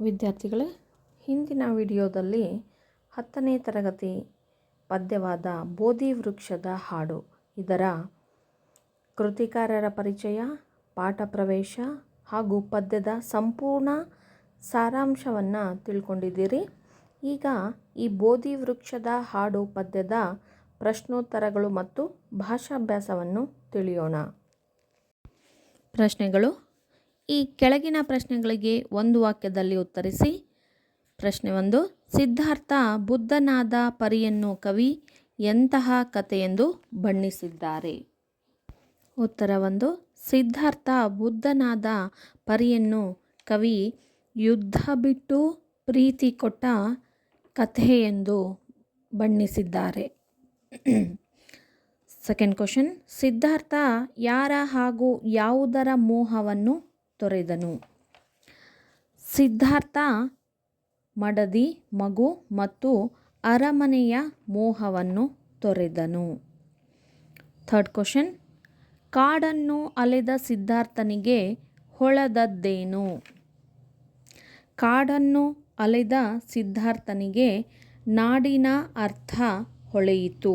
ವಿದ್ಯಾರ್ಥಿಗಳೇ, ಹಿಂದಿನ ವಿಡಿಯೋದಲ್ಲಿ ಹತ್ತನೇ ತರಗತಿ ಪದ್ಯವಾದ ಬೋಧಿ ವೃಕ್ಷದ ಹಾಡು. ಇದರ ಕೃತಿಕಾರರ ಪರಿಚಯ, ಪಾಠ ಪ್ರವೇಶ ಹಾಗೂ ಪದ್ಯದ ಸಂಪೂರ್ಣ ಸಾರಾಂಶವನ್ನು ತಿಳ್ಕೊಂಡಿದ್ದೀರಿ. ಈಗ ಈ ಬೋಧಿ ವೃಕ್ಷದ ಹಾಡು ಪದ್ಯದ ಪ್ರಶ್ನೋತ್ತರಗಳು ಮತ್ತು ಭಾಷಾಭ್ಯಾಸವನ್ನು ತಿಳಿಯೋಣ. ಪ್ರಶ್ನೆಗಳು ಈ ಕೆಳಗಿನ ಪ್ರಶ್ನೆಗಳಿಗೆ ಒಂದು ವಾಕ್ಯದಲ್ಲಿ ಉತ್ತರಿಸಿ. ಪ್ರಶ್ನೆ ಒಂದು, ಸಿದ್ಧಾರ್ಥ ಬುದ್ಧನಾದ ಪರಿಯನ್ನು ಕವಿ ಎಂತಹ ಕಥೆಯೆಂದು ಬಣ್ಣಿಸಿದ್ದಾರೆ? ಉತ್ತರ ಒಂದು, ಸಿದ್ಧಾರ್ಥ ಬುದ್ಧನಾದ ಪರಿಯನ್ನು ಕವಿ ಯುದ್ಧ ಬಿಟ್ಟು ಪ್ರೀತಿ ಕೊಟ್ಟ ಕಥೆ ಎಂದು ಬಣ್ಣಿಸಿದ್ದಾರೆ. ಸೆಕೆಂಡ್ ಕ್ವಶನ್ ಸಿದ್ಧಾರ್ಥ ಯಾರ ಹಾಗೂ ಯಾವುದರ ಮೋಹವನ್ನು ತೊರೆದನು. ಸಿದ್ಧಾರ್ಥ, ಮಡದಿ, ಮಗು ಮತ್ತು ಅರಮನೆಯ ಮೋಹವನ್ನು ತೊರೆದನು. ಥರ್ಡ್ ಕ್ವಶನ್, ಕಾಡನ್ನು ಅಲೆದ ಸಿದ್ಧಾರ್ಥನಿಗೆ ಹೊಳೆದದ್ದೇನು? ಕಾಡನ್ನು ಅಲೆದ ಸಿದ್ಧಾರ್ಥನಿಗೆ ನಾಡಿನ ಅರ್ಥ ಹೊಳೆಯಿತು.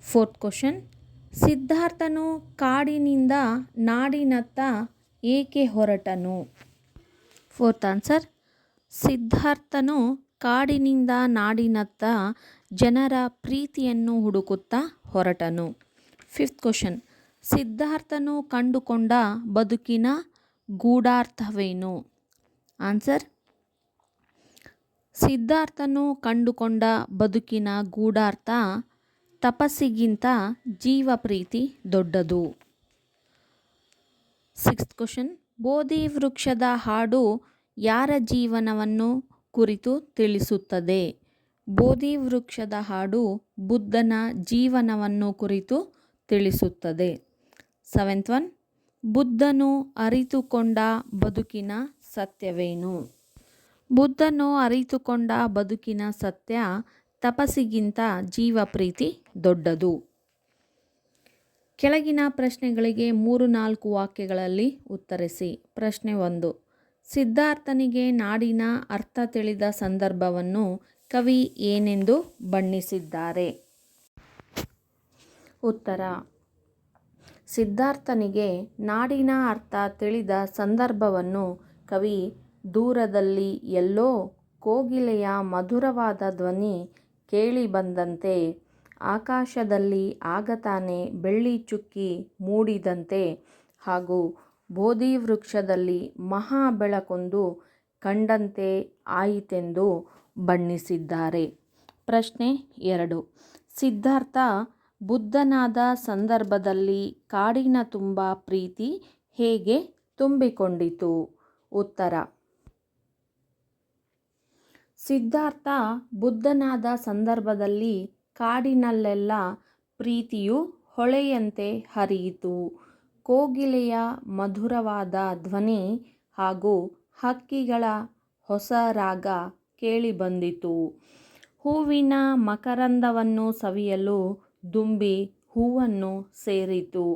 ಫೋರ್ತ್ ಕ್ವಶನ್ ಸಿದ್ಧಾರ್ಥನು ಕಾಡಿನಿಂದ ನಾಡಿನತ್ತ ಏಕೆ ಹೊರಟನು? ಫೋರ್ತ್ ಆನ್ಸರ್ ಸಿದ್ಧಾರ್ಥನು ಕಾಡಿನಿಂದ ನಾಡಿನತ್ತ ಜನರ ಪ್ರೀತಿಯನ್ನು ಹುಡುಕುತ್ತಾ ಹೊರಟನು. ಫಿಫ್ತ್ ಕ್ವಶನ್ ಸಿದ್ಧಾರ್ಥನು ಕಂಡುಕೊಂಡ ಬದುಕಿನ ಗೂಢಾರ್ಥವೇನು? ಆನ್ಸರ್ ಸಿದ್ಧಾರ್ಥನು ಕಂಡುಕೊಂಡ ಬದುಕಿನ ಗೂಢಾರ್ಥ ತಪಸ್ಸಿಗಿಂತ ಜೀವ ಪ್ರೀತಿ ದೊಡ್ಡದು. ಸಿಕ್ಸ್ತ್ ಕ್ವಶನ್ ಬೋಧಿ ವೃಕ್ಷದ ಹಾಡು ಯಾರ ಜೀವನವನ್ನು ಕುರಿತು ತಿಳಿಸುತ್ತದೆ? ಬೋಧಿ ವೃಕ್ಷದ ಹಾಡು ಬುದ್ಧನ ಜೀವನವನ್ನು ಕುರಿತು ತಿಳಿಸುತ್ತದೆ. ಸೆವೆಂತ್ ಒನ್ ಬುದ್ಧನು ಅರಿತುಕೊಂಡ ಬದುಕಿನ ಸತ್ಯವೇನು? ಬುದ್ಧನು ಅರಿತುಕೊಂಡ ಬದುಕಿನ ಸತ್ಯ ತಪಸ್ಸಿಗಿಂತ ಜೀವ ಪ್ರೀತಿ ದೊಡ್ಡದು. ಕೆಳಗಿನ ಪ್ರಶ್ನೆಗಳಿಗೆ ಮೂರು ನಾಲ್ಕು ವಾಕ್ಯಗಳಲ್ಲಿ ಉತ್ತರಿಸಿ. ಪ್ರಶ್ನೆ ಒಂದು, ಸಿದ್ಧಾರ್ಥನಿಗೆ ನಾಡಿನ ಅರ್ಥ ತಿಳಿದ ಸಂದರ್ಭವನ್ನು ಕವಿ ಏನೆಂದು ಬಣ್ಣಿಸಿದ್ದಾರೆ? ಉತ್ತರ, ಸಿದ್ಧಾರ್ಥನಿಗೆ ನಾಡಿನ ಅರ್ಥ ತಿಳಿದ ಸಂದರ್ಭವನ್ನು ಕವಿ ದೂರದಲ್ಲಿ ಎಲ್ಲೋ ಕೋಗಿಲೆಯ ಮಧುರವಾದ ಧ್ವನಿ ಕೇಳಿಬಂದಂತೆ ಆಕಾಶದಲ್ಲಿ ಆಗತಾನೆ ಬೆಳ್ಳಿ ಚುಕ್ಕಿ ಮೂಡಿದಂತೆ ಹಾಗೂ ಬೋಧಿ ವೃಕ್ಷದಲ್ಲಿ ಮಹಾ ಬೆಳಕೊಂದು ಕಂಡಂತೆ ಆಯಿತೆಂದು ಬಣ್ಣಿಸಿದ್ದಾರೆ. ಪ್ರಶ್ನೆ ಎರಡು. ಸಿದ್ಧಾರ್ಥ, ಬುದ್ಧನಾದ ಸಂದರ್ಭದಲ್ಲಿ ಕಾಡಿನ ತುಂಬ ಪ್ರೀತಿ ಹೇಗೆ ತುಂಬಿಕೊಂಡಿತು? ಉತ್ತರ. ಸಿದ್ಧಾರ್ಥ ಬುದ್ಧನಾದ ಸಂದರ್ಭದಲ್ಲಿ ಕಾಡಿನಲ್ಲೆಲ್ಲ ಪ್ರೀತಿಯು ಹೊಳೆಯಂತೆ ಹರಿಯಿತು. ಕೋಗಿಲೆಯ ಮಧುರವಾದ ಧ್ವನಿ ಹಾಗೂ ಹಕ್ಕಿಗಳ ಹೊಸ ರಾಗ ಕೇಳಿಬಂದಿತು. ಹೂವಿನ ಮಕರಂದವನ್ನು ಸವಿಯಲು ದುಂಬಿ ಹೂವನ್ನು ಸೇರಿತು.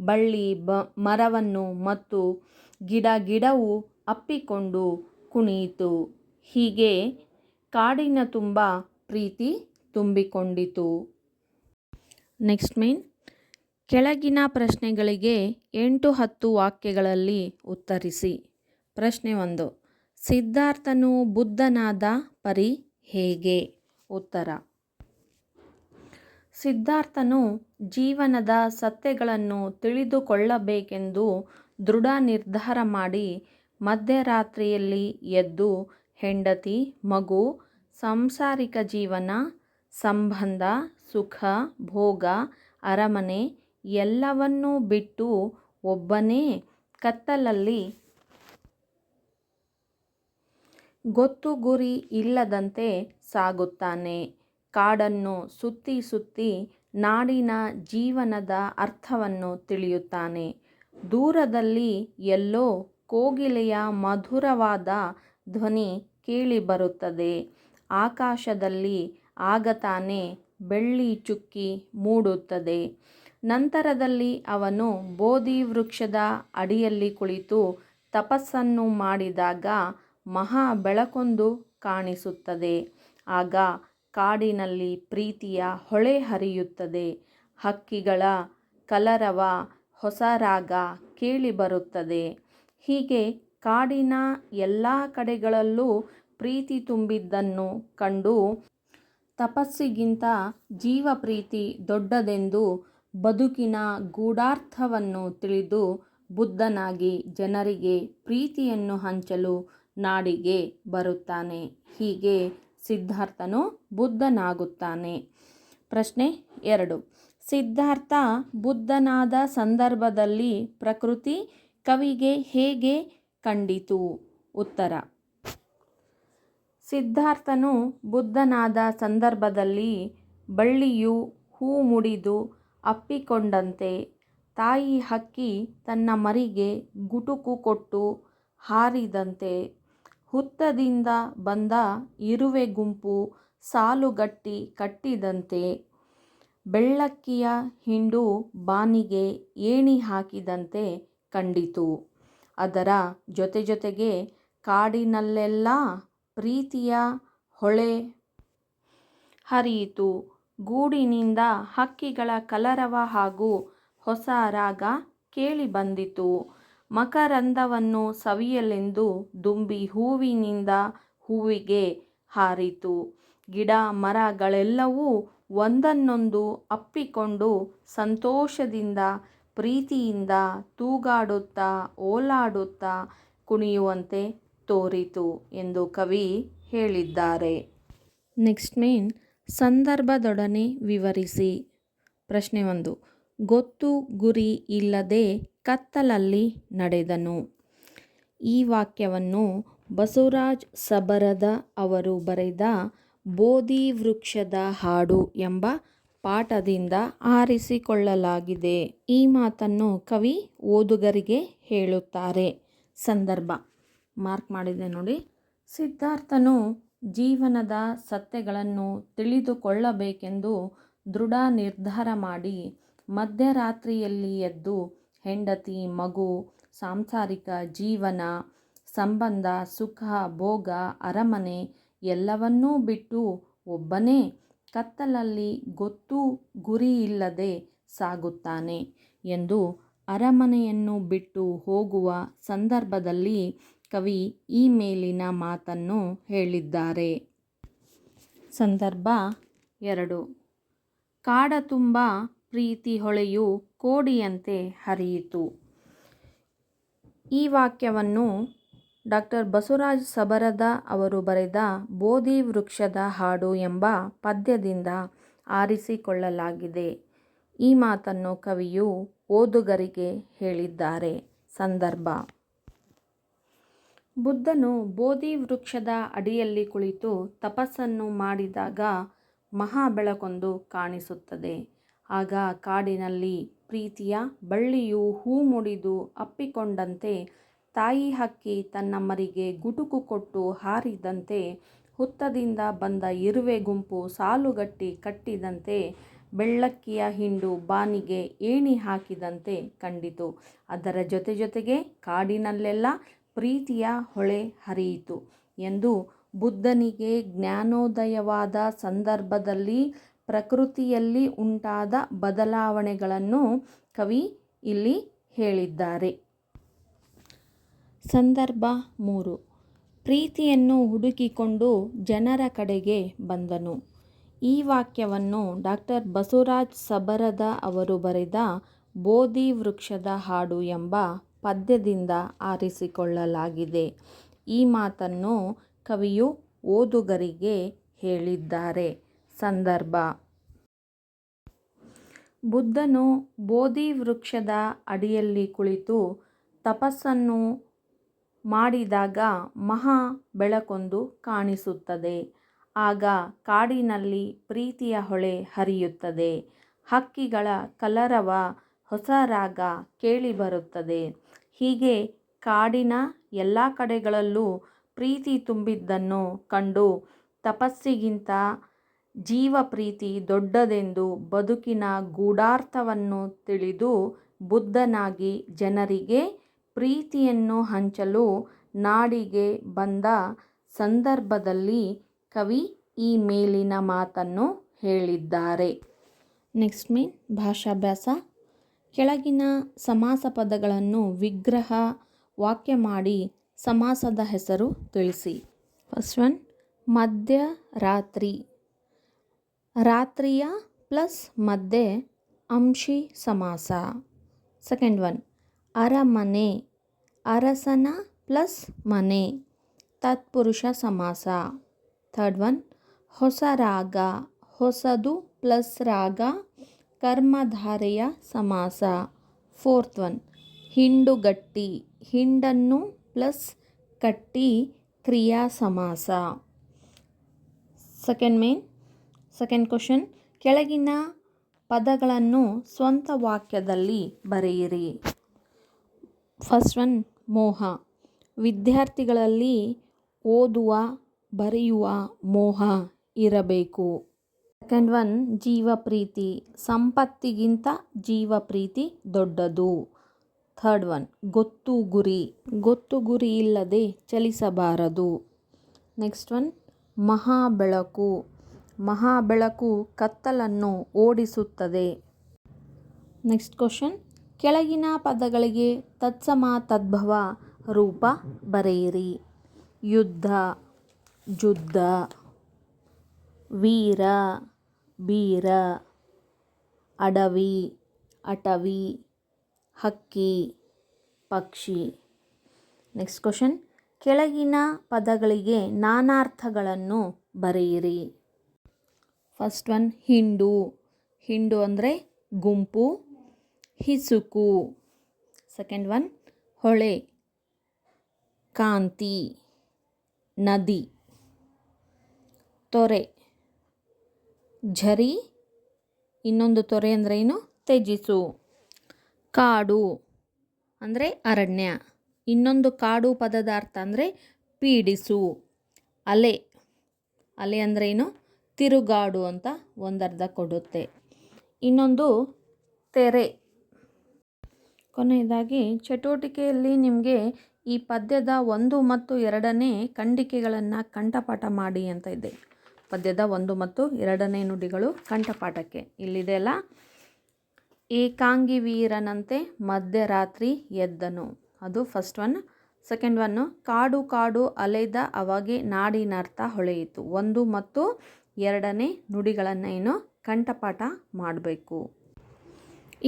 ಬಳ್ಳಿ, ಬ, ಮರವನ್ನು ಮತ್ತು ಗಿಡ, ಗಿಡವು ಅಪ್ಪಿಕೊಂಡು ಕುಣಿಯಿತು. ಹೀಗೆ ಕಾಡಿನ ತುಂಬ ಪ್ರೀತಿ ತುಂಬಿಕೊಂಡಿತು. ನೆಕ್ಸ್ಟ್ ಮೀನ್, ಕೆಳಗಿನ ಪ್ರಶ್ನೆಗಳಿಗೆ ಎಂಟು ಹತ್ತು ವಾಕ್ಯಗಳಲ್ಲಿ ಉತ್ತರಿಸಿ. ಪ್ರಶ್ನೆ ಒಂದು, ಸಿದ್ಧಾರ್ಥನು ಬುದ್ಧನಾದ ಪರಿ ಹೇಗೆ? ಉತ್ತರ, ಸಿದ್ಧಾರ್ಥನು ಜೀವನದ ಸತ್ಯಗಳನ್ನು ತಿಳಿದುಕೊಳ್ಳಬೇಕೆಂದು ದೃಢ ನಿರ್ಧಾರ ಮಾಡಿ ಮಧ್ಯರಾತ್ರಿಯಲ್ಲಿ ಎದ್ದು ಹೆಂಡತಿ, ಮಗು, ಸಾಂಸಾರಿಕ ಜೀವನ, ಸಂಬಂಧ, ಸುಖ, ಭೋಗ, ಅರಮನೆ ಎಲ್ಲವನ್ನೂ ಬಿಟ್ಟು ಒಬ್ಬನೇ ಕತ್ತಲಲ್ಲಿ ಗೊತ್ತು ಗುರಿ ಇಲ್ಲದಂತೆ ಸಾಗುತ್ತಾನೆ. ಕಾಡನ್ನು ಸುತ್ತಿ ಸುತ್ತಿ ನಾಡಿನ ಜೀವನದ ಅರ್ಥವನ್ನು ತಿಳಿಯುತ್ತಾನೆ. ದೂರದಲ್ಲಿ ಎಲ್ಲೋ ಕೋಗಿಲೆಯ ಮಧುರವಾದ ಧ್ವನಿ ಕೇಳಿಬರುತ್ತದೆ ಆಕಾಶದಲ್ಲಿ ಆಗತಾನೆ ಬೆಳ್ಳಿ ಚುಕ್ಕಿ ಮೂಡುತ್ತದೆ. ನಂತರದಲ್ಲಿ ಅವನು ಬೋಧಿ ವೃಕ್ಷದ ಅಡಿಯಲ್ಲಿ ಕುಳಿತು ತಪಸ್ಸನ್ನು ಮಾಡಿದಾಗ ಮಹಾ ಬೆಳಕೊಂದು ಕಾಣಿಸುತ್ತದೆ. ಆಗ ಕಾಡಿನಲ್ಲಿ ಪ್ರೀತಿಯ ಹೊಳೆ ಹರಿಯುತ್ತದೆ. ಹಕ್ಕಿಗಳ ಕಲರವ ಹೊಸ ರಾಗ ಕೇಳಿಬರುತ್ತದೆ ಹೀಗೆ ಕಾಡಿನ ಎಲ್ಲ ಕಡೆಗಳಲ್ಲೂ ಪ್ರೀತಿ ತುಂಬಿದ್ದನ್ನು ಕಂಡು ತಪಸ್ಸಿಗಿಂತ ಜೀವಪ್ರೀತಿ ದೊಡ್ಡದೆಂದು ಬದುಕಿನ ಗೂಢಾರ್ಥವನ್ನು ತಿಳಿದು ಬುದ್ಧನಾಗಿ ಜನರಿಗೆ ಪ್ರೀತಿಯನ್ನು ಹಂಚಲು ನಾಡಿಗೆ ಬರುತ್ತಾನೆ. ಹೀಗೆ ಸಿದ್ಧಾರ್ಥನು ಬುದ್ಧನಾಗುತ್ತಾನೆ. ಪ್ರಶ್ನೆ ಎರಡು. ಸಿದ್ಧಾರ್ಥ ಬುದ್ಧನಾದ ಸಂದರ್ಭದಲ್ಲಿ ಪ್ರಕೃತಿ ಕವಿಗೆ ಹೇಗೆ ಕಂಡಿತು ಉತ್ತರ. ಸಿದ್ಧಾರ್ಥನು ಬುದ್ಧನಾದ ಸಂದರ್ಭದಲ್ಲಿ ಬಳ್ಳಿಯು ಹೂ ಮುಡಿದು ಅಪ್ಪಿಕೊಂಡಂತೆ ತಾಯಿ ಹಕ್ಕಿ ತನ್ನ ಮರಿಗೆ ಗುಟುಕು ಕೊಟ್ಟು ಹಾರಿದಂತೆ ಹುತ್ತದಿಂದ ಬಂದ ಇರುವೆ ಗುಂಪು ಸಾಲುಗಟ್ಟಿ ಕಟ್ಟಿದಂತೆ ಬೆಳ್ಳಕ್ಕಿಯ ಹಿಂಡು ಬಾನಿಗೆ ಏಣಿ ಹಾಕಿದಂತೆ ಕಂಡಿತು. ಅದರ ಜೊತೆ ಜೊತೆಗೆ ಕಾಡಿನಲ್ಲೆಲ್ಲ ಪ್ರೀತಿಯ ಹೊಳೆ ಹರಿಯಿತು. ಗೂಡಿನಿಂದ ಹಕ್ಕಿಗಳ ಕಲರವ ಹಾಗೂ ಹೊಸ ರಾಗ ಕೇಳಿಬಂದಿತು. ಮಕರಂದವನ್ನು ಸವಿಯಲೆಂದು ದುಂಬಿ ಹೂವಿನಿಂದ ಹೂವಿಗೆ ಹಾರಿತು. ಗಿಡ ಮರಗಳೆಲ್ಲವೂ ಒಂದನ್ನೊಂದು ಅಪ್ಪಿಕೊಂಡು ಸಂತೋಷದಿಂದ ಪ್ರೀತಿಯಿಂದ ತೂಗಾಡುತ್ತಾ, ಓಲಾಡುತ್ತಾ ಕುಣಿಯುವಂತೆ ತೋರಿತು ಎಂದು ಕವಿ ಹೇಳಿದ್ದಾರೆ. ನೆಕ್ಸ್ಟ್ ಮೇನ್, ಸಂದರ್ಭದೊಡನೆ ವಿವರಿಸಿ. ಪ್ರಶ್ನೆ ಒಂದು, ಗೊತ್ತು ಗುರಿ ಇಲ್ಲದೆ ಕತ್ತಲಲ್ಲಿ ನಡೆದನು. ಈ ವಾಕ್ಯವನ್ನು ಬಸವರಾಜ್ ಸಬರದ ಅವರು ಬರೆದ ಬೋಧಿ ವೃಕ್ಷದ ಹಾಡು ಎಂಬ ಪಾಠದಿಂದ ಆರಿಸಿಕೊಳ್ಳಲಾಗಿದೆ. ಈ ಮಾತನ್ನು ಕವಿ ಓದುಗರಿಗೆ ಹೇಳುತ್ತಾರೆ. ಸಂದರ್ಭ. ಮಾರ್ಕ್ ಮಾಡಿದೆ ನೋಡಿ. ಸಿದ್ಧಾರ್ಥನು ಜೀವನದ ಸತ್ಯಗಳನ್ನು ತಿಳಿದುಕೊಳ್ಳಬೇಕೆಂದು ದೃಢ ನಿರ್ಧಾರ ಮಾಡಿ ಮಧ್ಯರಾತ್ರಿಯಲ್ಲಿ ಎದ್ದು ಹೆಂಡತಿ, ಮಗು, ಸಾಂಸಾರಿಕ ಜೀವನ, ಸಂಬಂಧ, ಸುಖ, ಭೋಗ, ಅರಮನೆ ಎಲ್ಲವನ್ನೂ ಬಿಟ್ಟು ಒಬ್ಬನೇ ಕತ್ತಲಲ್ಲಿ ಗೊತ್ತು ಗುರಿಯಿಲ್ಲದೆ ಸಾಗುತ್ತಾನೆ ಎಂದು ಅರಮನೆಯನ್ನು ಬಿಟ್ಟು ಹೋಗುವ ಸಂದರ್ಭದಲ್ಲಿ ಕವಿ ಈ ಮೇಲಿನ ಮಾತನ್ನು ಹೇಳಿದ್ದಾರೆ. ಸಂದರ್ಭ ಎರಡು. ಕಾಡ ತುಂಬ ಪ್ರೀತಿ ಹೊಳೆಯು ಕೋಡಿಯಂತೆ ಹರಿಯಿತು. ಈ ವಾಕ್ಯವನ್ನು ಡಾಕ್ಟರ್ ಬಸವರಾಜ್ ಸಬರದ ಅವರು ಬರೆದ ಬೋಧಿ ವೃಕ್ಷದ ಹಾಡು ಎಂಬ ಪದ್ಯದಿಂದ ಆರಿಸಿಕೊಳ್ಳಲಾಗಿದೆ. ಈ ಮಾತನ್ನು ಕವಿಯು ಓದುಗರಿಗೆ ಹೇಳಿದ್ದಾರೆ. ಸಂದರ್ಭ. ಬುದ್ಧನು ಬೋಧಿ ವೃಕ್ಷದ ಅಡಿಯಲ್ಲಿ ಕುಳಿತು ತಪಸ್ಸನ್ನು ಮಾಡಿದಾಗ ಮಹಾ ಬೆಳಕೊಂದು ಕಾಣಿಸುತ್ತದೆ. ಆಗ ಕಾಡಿನಲ್ಲಿ ಪ್ರೀತಿಯ ಬಳ್ಳಿಯು ಹೂ ಮುಡಿದು ಅಪ್ಪಿಕೊಂಡಂತೆ ತಾಯಿ ಹಕ್ಕಿ ತನ್ನ ಮರಿಗೆ ಗುಟುಕು ಕೊಟ್ಟು ಹಾರಿದಂತೆ ಹುತ್ತದಿಂದ ಬಂದ ಇರುವೆ ಗುಂಪು ಸಾಲುಗಟ್ಟಿ ಕಟ್ಟಿದಂತೆ ಬೆಳ್ಳಕ್ಕಿಯ ಹಿಂಡು ಬಾನಿಗೆ ಏಣಿ ಹಾಕಿದಂತೆ ಕಂಡಿತು. ಅದರ ಜೊತೆ ಜೊತೆಗೆ ಕಾಡಿನಲ್ಲೆಲ್ಲ ಪ್ರೀತಿಯ ಹೊಳೆ ಹರಿಯಿತು ಎಂದು ಬುದ್ಧನಿಗೆ ಜ್ಞಾನೋದಯವಾದ ಸಂದರ್ಭದಲ್ಲಿ ಪ್ರಕೃತಿಯಲ್ಲಿ ಉಂಟಾದ ಬದಲಾವಣೆಗಳನ್ನು ಕವಿ ಇಲ್ಲಿ ಹೇಳಿದ್ದಾರೆ. ಸಂದರ್ಭ ಮೂರು. ಪ್ರೀತಿಯನ್ನು ಹುಡುಕಿಕೊಂಡು ಜನರ ಕಡೆಗೆ ಬಂದನು. ಈ ವಾಕ್ಯವನ್ನು ಡಾಕ್ಟರ್ ಬಸವರಾಜ್ ಸಬರದ ಅವರು ಬರೆದ ಬೋಧಿ ವೃಕ್ಷದ ಹಾಡು ಎಂಬ ಪದ್ಯದಿಂದ ಆರಿಸಿಕೊಳ್ಳಲಾಗಿದೆ. ಈ ಮಾತನ್ನು ಕವಿಯು ಓದುಗರಿಗೆ ಹೇಳಿದ್ದಾರೆ. ಸಂದರ್ಭ ಬುದ್ಧನು ಬೋಧಿ ವೃಕ್ಷದ ಅಡಿಯಲ್ಲಿ ಕುಳಿತು ತಪಸ್ಸನ್ನು ಮಾಡಿದಾಗ ಮಹಾ ಬೆಳಕೊಂದು ಕಾಣಿಸುತ್ತದೆ. ಆಗ ಕಾಡಿನಲ್ಲಿ ಪ್ರೀತಿಯ ಹೊಳೆ ಹರಿಯುತ್ತದೆ. ಹಕ್ಕಿಗಳ ಕಲರವ ಹೊಸ ರಾಗ ಕೇಳಿಬರುತ್ತದೆ. ಹೀಗೆ ಕಾಡಿನ ಎಲ್ಲ ಕಡೆಗಳಲ್ಲೂ ಪ್ರೀತಿ ತುಂಬಿದ್ದನ್ನು ಕಂಡು ತಪಸ್ಸಿಗಿಂತ ಜೀವ ಪ್ರೀತಿ ದೊಡ್ಡದೆಂದು ಬದುಕಿನ ಗೂಢಾರ್ಥವನ್ನು ತಿಳಿದು ಬುದ್ಧನಾಗಿ ಜನರಿಗೆ ಪ್ರೀತಿಯನ್ನು ಹಂಚಲು ನಾಡಿಗೆ ಬಂದ ಸಂದರ್ಭದಲ್ಲಿ ಕವಿ ಈ ಮೇಲಿನ ಮಾತನ್ನು ಹೇಳಿದ್ದಾರೆ. ನೆಕ್ಸ್ಟ್ ಮೀನ್ ಭಾಷಾಭ್ಯಾಸ. ಕೆಳಗಿನ ಸಮಾಸ ಪದಗಳನ್ನು ವಿಗ್ರಹ ವಾಕ್ಯ ಮಾಡಿ ಸಮಾಸದ ಹೆಸರು ತಿಳಿಸಿ. ಫಸ್ಟ್ ಒನ್ ಮಧ್ಯರಾತ್ರಿ ರಾತ್ರಿಯ ಪ್ಲಸ್ ಮಧ್ಯೆ ಅಂಶಿ ಸಮಾಸ. ಸೆಕೆಂಡ್ ಒನ್ ಅರಮನೆ, ಅರಸನ ಪ್ಲಸ್ ಮನೆ, ತತ್ಪುರುಷ ಸಮಾಸ. ಥರ್ಡ್ ಒನ್, ಹೊಸ ರಾಗ, ಹೊಸದು ಪ್ಲಸ್ ರಾಗ, ಕರ್ಮಧಾರೆಯ ಸಮಾಸ. ಫೋರ್ತ್ ಒನ್ ಹಿಂಡುಗಟ್ಟಿ ಹಿಂಡನ್ನು ಪ್ಲಸ್ ಕಟ್ಟಿ ಕ್ರಿಯಾ ಸಮಾಸ. ಸೆಕೆಂಡ್ ಮೇನ್, ಸೆಕೆಂಡ್ ಕ್ವಶನ್, ಕೆಳಗಿನ ಪದಗಳನ್ನು ಸ್ವಂತ ವಾಕ್ಯದಲ್ಲಿ ಬರೆಯಿರಿ. ಫಸ್ಟ್ ಒನ್ ಮೋಹ. ವಿದ್ಯಾರ್ಥಿಗಳಲ್ಲಿ ಓದುವ, ಬರೆಯುವ ಮೋಹ ಇರಬೇಕು. ಸೆಕೆಂಡ್ ಒನ್ ಜೀವ ಪ್ರೀತಿ ಸಂಪತ್ತಿಗಿಂತ ಜೀವ ಪ್ರೀತಿ ದೊಡ್ಡದು. ಥರ್ಡ್ ಒನ್ ಗೊತ್ತು ಗುರಿ. ಗೊತ್ತು ಗುರಿ ಇಲ್ಲದೆ ಚಲಿಸಬಾರದು. ನೆಕ್ಸ್ಟ್ ಒನ್ ಮಹಾಬೆಳಕು. ಮಹಾಬೆಳಕು ಕತ್ತಲನ್ನು ಓಡಿಸುತ್ತದೆ. ನೆಕ್ಸ್ಟ್ ಕ್ವಶನ್ ಕೆಳಗಿನ ಪದಗಳಿಗೆ ತತ್ಸಮ ತದ್ಭವ ರೂಪ ಬರೆಯಿರಿ. ಯುದ್ಧ, ಜುದ್ಧ, ವೀರ, ಬೀರ, ಅಡವಿ, ಅಟವಿ, ಹಕ್ಕಿ, ಪಕ್ಷಿ. ನೆಕ್ಸ್ಟ್ ಕ್ವಶನ್ ಕೆಳಗಿನ ಪದಗಳಿಗೆ ನಾನಾರ್ಥಗಳನ್ನು ಬರೆಯಿರಿ. ಫಸ್ಟ್ ಒನ್ ಹಿಂಡು. ಹಿಂಡು ಅಂದರೆ ಗುಂಪು. ಹಿಸುಕು. ಸೆಕೆಂಡ್ ಒನ್ ಹೊಳೆ. ಕಾಂತಿ. ನದಿ. ತೊರೆ. ಝರಿ. ಇನ್ನೊಂದು ತೊರೆ ಅಂದರೆ ಏನು? ತ್ಯಜಿಸು. ಕಾಡು ಅಂದರೆ ಅರಣ್ಯ. ಇನ್ನೊಂದು ಕಾಡು ಪದದ ಅರ್ಥ ಅಂದರೆ ಪೀಡಿಸು. ಅಲೆ. ಅಲೆ ಅಂದರೆ ಏನು? ತಿರುಗಾಡು ಅಂತ ಒಂದರ್ಧ ಕೊಡುತ್ತೆ. ಇನ್ನೊಂದು ತೆರೆ. ಕೊನೆಯದಾಗಿ, ಚಟುವಟಿಕೆಯಲ್ಲಿ ನಿಮಗೆ ಈ ಪದ್ಯದ ಒಂದು ಮತ್ತು ಎರಡನೇ ಖಂಡಿಕೆಗಳನ್ನು ಕಂಠಪಾಠ ಮಾಡಿ ಅಂತ ಇದೆ. ಪದ್ಯದ ಒಂದು ಮತ್ತು ಎರಡನೇ ನುಡಿಗಳು ಕಂಠಪಾಠಕ್ಕೆ. ಇಲ್ಲಿದೆ ಅಲ್ಲ. ಏಕಾಂಗಿ ವೀರನಂತೆ ಮಧ್ಯರಾತ್ರಿ ಎದ್ದನು. ಅದು ಫಸ್ಟ್ ಒನ್ ಸೆಕೆಂಡ್ ಒನ್ನು ಕಾಡು ಕಾಡು ಅಲೆದ ಅವಾಗೆ ನಾಡಿನರ್ಥ ಹೊಳೆಯಿತು. ಒಂದು ಮತ್ತು ಎರಡನೇ ನುಡಿಗಳನ್ನು ಏನು ಕಂಠಪಾಠ ಮಾಡಬೇಕು.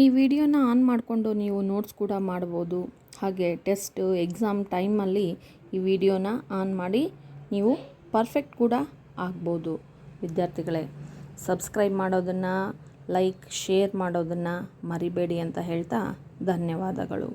ಈ ವಿಡಿಯೋನ ಆನ್ ಮಾಡಿಕೊಂಡು ನೀವು ನೋಟ್ಸ್ ಕೂಡ ಮಾಡ್ಬೋದು. ಹಾಗೆ ಟೆಸ್ಟ್ ಎಕ್ಸಾಮ್ ಟೈಮಲ್ಲಿ ಈ ವಿಡಿಯೋನ ಆನ್ ಮಾಡಿ ನೀವು ಪರ್ಫೆಕ್ಟ್ ಕೂಡ ಆಗ್ಬೋದು. ವಿದ್ಯಾರ್ಥಿಗಳೇ ಸಬ್ಸ್ಕ್ರೈಬ್ ಮಾಡೋದನ್ನು ಲೈಕ್ ಶೇರ್ ಮಾಡೋದನ್ನು ಮರಿಬೇಡಿ ಅಂತ ಹೇಳ್ತಾ ಧನ್ಯವಾದಗಳು.